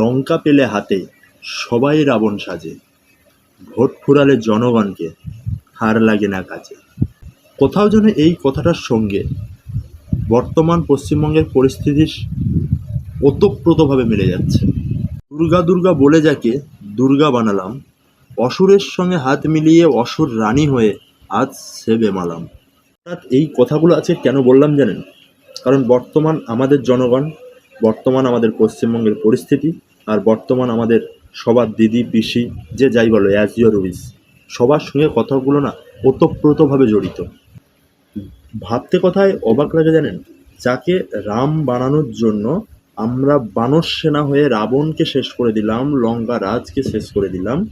লঙ্কা পেলে হাতে সবাই রাবণ সাজে। ভোট ফুরালে জনগণকে হার লাগে না কাজে। কোথাও যেন এই কথাটার সঙ্গে বর্তমান পশ্চিমবঙ্গের পরিস্থিতি ওতপ্রোতভাবে মিলে যাচ্ছে। দুর্গা দুর্গা বলে যাকে দুর্গা বানালাম, অসুরের সঙ্গে হাত মিলিয়ে অসুর রানী হয়ে আজ সে বেমালাম। অর্থাৎ এই কথাগুলো আছে কেন বললাম জানেন? কারণ বর্তমান আমাদের জনগণ, বর্তমান আমাদের পশ্চিমবঙ্গের পরিস্থিতি আর বর্তমান আমাদের সবার দিদি, পিসি, যে যাই বলো অ্যাজ ইউর উইস সবার সঙ্গে কথাগুলো না ওতপ্রোতভাবে জড়িত। ভাবতে কথায় অবাক লাগে জানেন? যাকে রাম বানানোর জন্য আমরা বানর সেনা হয়ে রাবণকে শেষ করে দিলাম, লঙ্কা রাজকে শেষ করে দিলাম,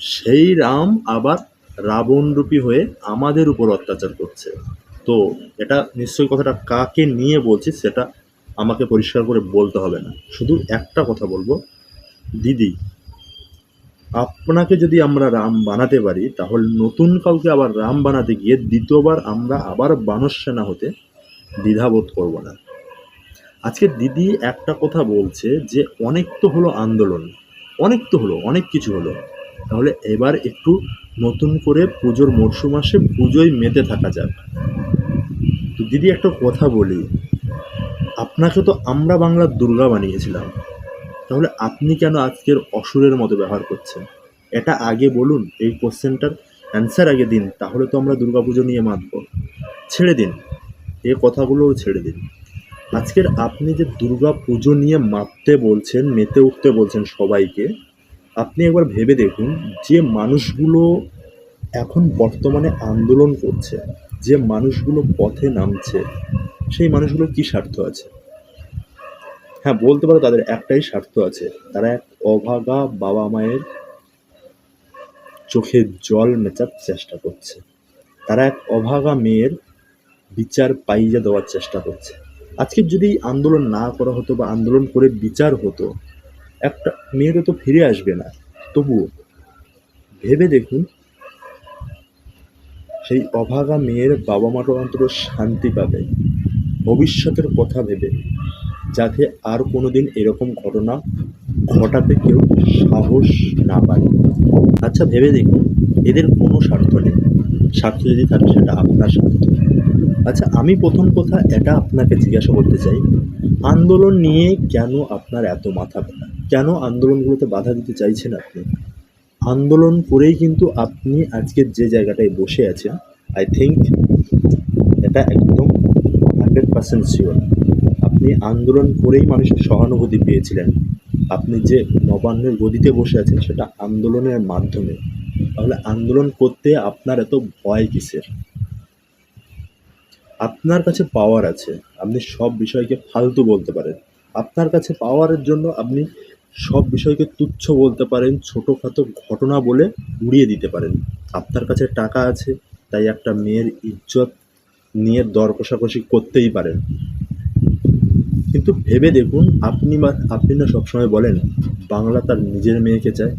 সেই রাম আবার রাবণরূপী হয়ে আমাদের উপর অত্যাচার করছে। তো এটা নিশ্চয়ই কথাটা কাকে নিয়ে বলছি সেটা আমাকে পরিষ্কার করে বলতে হবে না। শুধু একটা কথা বলব। দিদি, আপনাকে যদি আমরা রাম বানাতে পারি, তাহলে নতুন কাউকে আবার রাম বানাতে গিয়ে দ্বিতীয়বার আমরা আবার বানর সেনা হতে দ্বিধাবোধ করব না। আজকে দিদি একটা কথা বলছে যে, অনেক তো হলো আন্দোলন, অনেক তো হলো, অনেক কিছু হলো। তাহলে এবার একটু নতুন করে পুজোর মরশুম আসে পুজোয় মেতে থাকা যাক। তো দিদি একটা কথা বলি আপনাকে তো আমরা বাংলার দুর্গা বানিয়েছিলাম। তাহলে আপনি কেন আজকের অসুরের মতো ব্যবহার করছেন? এটা আগে বলুন, এই কোশ্চেনটার অ্যান্সার আগে দিন, তাহলে তো আমরা দুর্গাপুজো নিয়ে মাতব ছেড়ে দিন, এ কথাগুলোও ছেড়ে দিন। আজকের আপনি যে দুর্গা পুজো নিয়ে মাপতে বলছেন, মেতে উঠতে বলছেন সবাইকে, আপনি একবার ভেবে দেখুন, যে মানুষগুলো এখন বর্তমানে আন্দোলন করছে, যে মানুষগুলো পথে নামছে সেই মানুষগুলোর কী স্বার্থ আছে? হ্যাঁ বলতে পারো তাদের একটাই স্বার্থ আছে। তারা এক অভাগা বাবা মায়ের চোখে জল মেচার চেষ্টা করছে। তারা এক অভাগা মেয়ের বিচার পাইয়ে দেওয়ার চেষ্টা করছে। আজকে যদি আন্দোলন না করা হতো বা আন্দোলন করে বিচার হতো, একটা মেয়েরও তো ফিরে আসবে না। তবুও ভেবে দেখুন, সেই অভাগা মেয়ের বাবা মাটা অন্তত শান্তি পাবে। ভবিষ্যতের কথা ভেবে, যাতে আর কোনো দিন এরকম ঘটনা ঘটাতে কেউ সাহস না পায়। আচ্ছা ভেবে দেখুন এদের কোনো স্বার্থ নেই। স্বার্থ যদি থাকে, সেটা আপনার স্বার্থ। আচ্ছা আমি প্রথম কথা এটা আপনাকে জিজ্ঞাসা করতে চাই, আন্দোলন নিয়ে কেন আপনার এত মাথা ব্যথা? কেন আন্দোলনগুলোতে বাধা দিতে চাইছেন আপনি? আন্দোলন করেই কিন্তু আপনি আজকের যে জায়গাটায় বসে আছেন আই থিঙ্ক এটা একদম হান্ড্রেড পার্সেন্ট শিওর আপনি আন্দোলন করেই মানুষের সহানুভূতি পেয়েছিলেন। আপনি যে নবান্নের গদিতে বসে আছেন, সেটা আন্দোলনের মাধ্যমে। তাহলে আন্দোলন করতে আপনার এত ভয় কিসের? আপনার কাছে পাওয়ার আছে, আপনি সব বিষয়কে ফালতু বলতে পারেন। আপনার কাছে পাওয়ারের জন্য আপনি সব বিষয়কে তুচ্ছ বলতে পারেন, ছোটোখাটো ঘটনা বলে উড়িয়ে দিতে পারেন। আপনার কাছে টাকা আছে, তাই একটা মেয়ের ইজ্জত নিয়ে দর কষাকষি করতেই পারেন। কিন্তু ভেবে দেখুন, আপনি বা আপনি না সবসময় বলেন, বাংলা তার নিজের মেয়েকে চায়।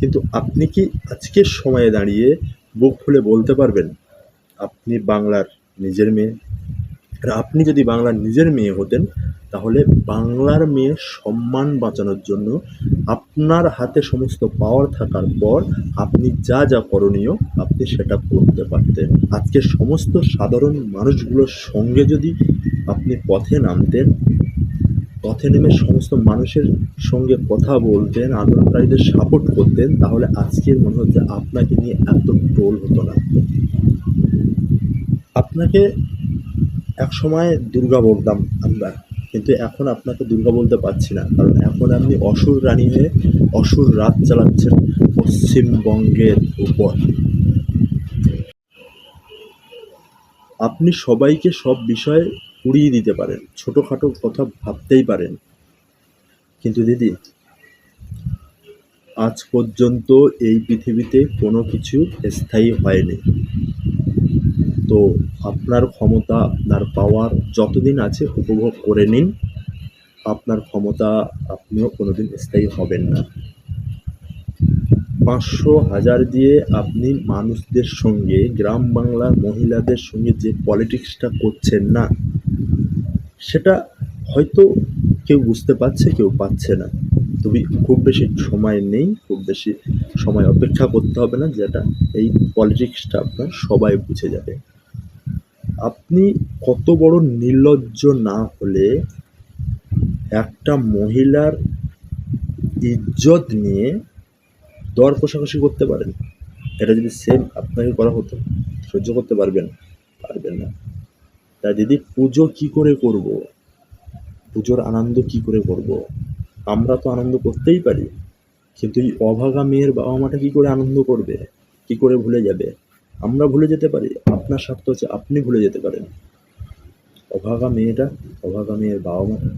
কিন্তু আপনি কি আজকের সময়ে দাঁড়িয়ে বুক ফুলে বলতে পারবেন, আপনি বাংলার নিজের মেয়ে? আর আপনি যদি বাংলার নিজের মেয়ে হতেন, তাহলে বাংলার মেয়ের সম্মান বাঁচানোর জন্য আপনার হাতে সমস্ত পাওয়ার থাকার পর আপনি যা যা করণীয় আপনি সেটা করতে পারতেন। আজকে সমস্ত সাধারণ মানুষগুলোর সঙ্গে যদি আপনি পথে নামতেন, পথে নেমে সমস্ত মানুষের সঙ্গে কথা বলতেন, আন্দোলনকারীদের সাপোর্ট করতেন, তাহলে আজকের মনে হচ্ছে আপনাকে নিয়ে এত টোল হতো না। আপনাকে এক সময় দুর্গা বলতাম আমরা কিন্তু এখন আপনাকে দুর্গা বলতে পারছি না। কারণ এখন আপনি অসুর রানী হয়ে অসুর রাত চালাচ্ছেন পশ্চিমবঙ্গের উপর। আপনি সবাইকে সব বিষয়ে উড়িয়ে দিতে পারেন, ছোটোখাটো কথা ভাবতেই পারেন। কিন্তু দিদি, আজ পর্যন্ত এই পৃথিবীতে কোনো কিছু স্থায়ী হয়নি। তো আপনার ক্ষমতা, আপনার পাওয়ার যতদিন আছে উপভোগ করে নিন। আপনার ক্ষমতা আপনিও কোনো দিন স্থায়ী হবেন না। পাঁচশো হাজার দিয়ে আপনি মানুষদের সঙ্গে, গ্রাম বাংলার মহিলাদের সঙ্গে যে পলিটিক্সটা করছেন না, সেটা হয়তো কেউ বুঝতে পারছে, কেউ পাচ্ছে না। তবে খুব বেশি সময় নেই, খুব বেশি সময় অপেক্ষা করতে হবে না, যেটা এই পলিটিক্সটা আপনার সবাই বুঝে যাবে। আপনি কত বড় নির্লজ্জ না হলে একটা মহিলার ইজ্জত নিয়ে দর কষাকষি করতে পারেন। এটা যদি সেম আপনাকে করা হতো, সহ্য করতে পারবেন পারবেন না। তা দিদি, পুজো কি করে করব? পুজোর আনন্দ কি করে করব? আমরা তো আনন্দ করতেই পারি, কিন্তু এই অভাগা মেয়ের বাবা মাটা কি করে আনন্দ করবে? কি করে ভুলে যাবে? আমরা ভুলে যেতে পারি, আপনার স্বার্থ হচ্ছে আপনি ভুলে যেতে পারেন। অভাগা মেয়েটা, অভাগা মেয়ের বাবা মাটা